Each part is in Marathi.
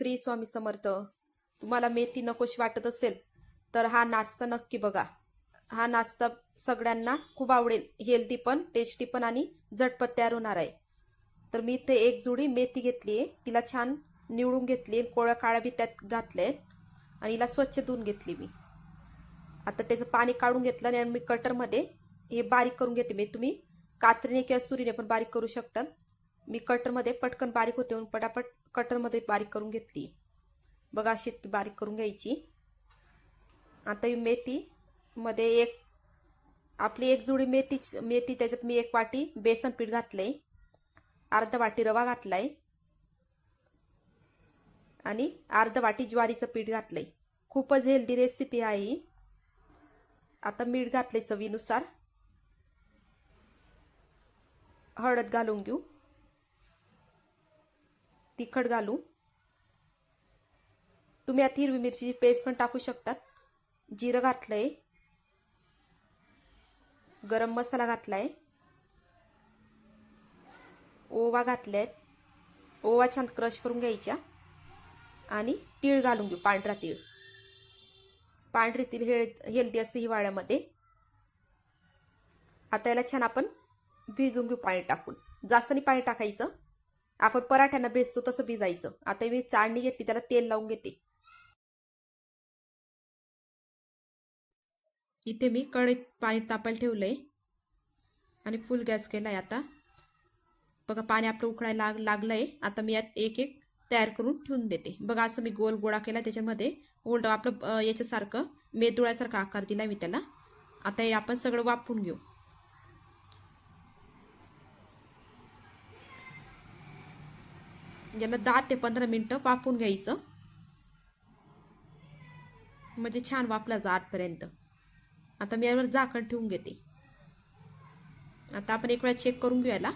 श्री स्वामी समर्थ तुम्हाला मेथी नकोशी वाटत असेल तर हा नाश्ता नक्की बघा. हा नाश्ता सगळ्यांना खूप आवडेल हेल्दी पण टेस्टी पण आणि झटपट तयार होणार आहे. तर मी इथे एक जुडी मेथी घेतली आहे तिला छान निवडून घेतली कोळ्या काळ्या बी त्यात घातल्या आणि हिला स्वच्छ धुवून घेतली मी. आता त्याचं पाणी काढून घेतलं आणि मी कटरमध्ये हे बारीक करून घेते. मी तुम्ही कात्रीने किंवा सुरीने पण बारीक करू शकतात. मी कटरमध्ये पटकन बारीक होते म्हणून पटापट कटरमध्ये बारीक करून घेतली. बघा अशी बारीक करून घ्यायची. आता ही मेथी मध्ये एक आपली एक जुडी मेथी मेथी त्याच्यात मी एक वाटी बेसन पीठ घातलंय. अर्धा वाटी रवा घातलाय. आणि अर्धा वाटी ज्वारीचं पीठ घातलंय. खूपच हेल्दी रेसिपी आहे ही. आता मीठ घातले चवीनुसार. हळद घालून घेऊ. तिखट घालू तुम्ही आता हिरवी मिरचीची पेस्ट पण टाकू शकतात. जिरं घातलंय. गरम मसाला घातलाय. ओवा घातलाय ओवा छान क्रश करून घ्यायच्या. आणि तीळ घालून घेऊ पांढरा तीळ. पांढरी तीळ हे हेल्दी असते हिवाळ्यामध्ये. आता याला छान आपण भिजून घेऊ पाणी टाकून. जास्त नाही पाणी टाकायचं. आपण पराठ्यांना भिजतो तसं भिजायचं. आता मी चाळणी घेतली त्याला तेल लावून घेते. इथे मी कढईत पाणी तापायला ठेवलंय. आणि फुल गॅस केलाय आता. बघा पाणी आपलं उकळायला लाग लागलंय. आता मी यात एक एक तयार करून ठेवून देते. बघा असं मी गोल गोळा केला त्याच्यामध्ये. उलट आपलं याच्यासारखं मेदुळ्यासारखा आकार दिला मी त्याला. आता हे आपण सगळं वापरून घेऊ. याला दहा ते पंधरा मिनटं वाफून घ्यायचं. म्हणजे छान वापला जा आतपर्यंत. आता मी यावर झाकण ठेवून घेते. आता आपण एक वेळा चेक करून घेऊ याला.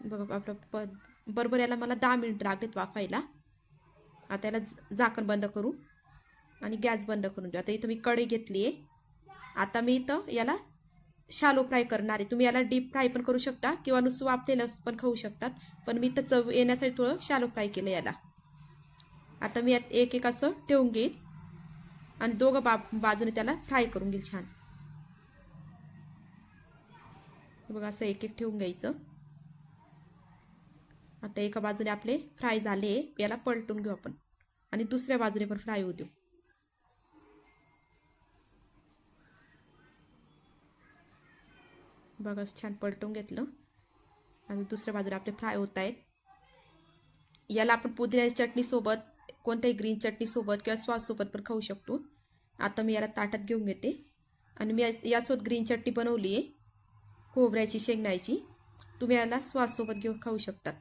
बघा आपलं प बरोबर याला मला दहा मिनिट लागलेत वाफायला. आता याला झाकण बंद करू. आणि गॅस बंद करून देऊ आता इथं मी कढई घेतली आहे आता मी इथं याला शालो फ्राय करणार. आहे तुम्ही याला डीप फ्राय पण करू शकता किंवा नुसतं वाफलेलं पण खाऊ शकतात. पण मी तर चव येण्यासाठी थोडं शालो फ्राय केलं याला. आता मी यात एक एक असं ठेवून घेईल आणि दोघं बा बाजूने त्याला फ्राय करून घेईल छान. बघा असं एक एक ठेवून घ्यायचं. आता एका बाजूने आपले फ्राय झाले. याला पलटून घेऊ आपण. आणि दुसऱ्या बाजूने पण फ्राय होऊ देऊ. बघा छान पलटून घेतलं. आणि दुसऱ्या बाजूला आपले फ्राय होत आहेत. याला आपण पुदिन्याच्या चटणीसोबत कोणत्याही ग्रीन चटणीसोबत किंवा सॉससोबत पण खाऊ शकतो. आता मी याला ताटात घेऊन घेते. आणि मी यासोबत ग्रीन चटणी बनवली आहे. खोबऱ्याची शेंगण्याची तुम्ही याला स्वाससोबत घेऊन खाऊ शकतात.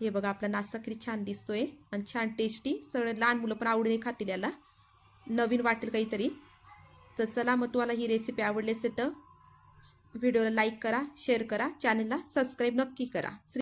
हे बघा आपला नाश्ता किती छान दिसतोय. आणि छान टेस्टी सगळे लहान मुलं पण आवडीने खातील याला. नवीन वाटेल काहीतरी. तर चला मग तुम्हाला ही रेसिपी आवडली असेल तर व्हिडिओला लाईक करा शेअर करा चॅनलला सबस्क्राईब नक्की करा.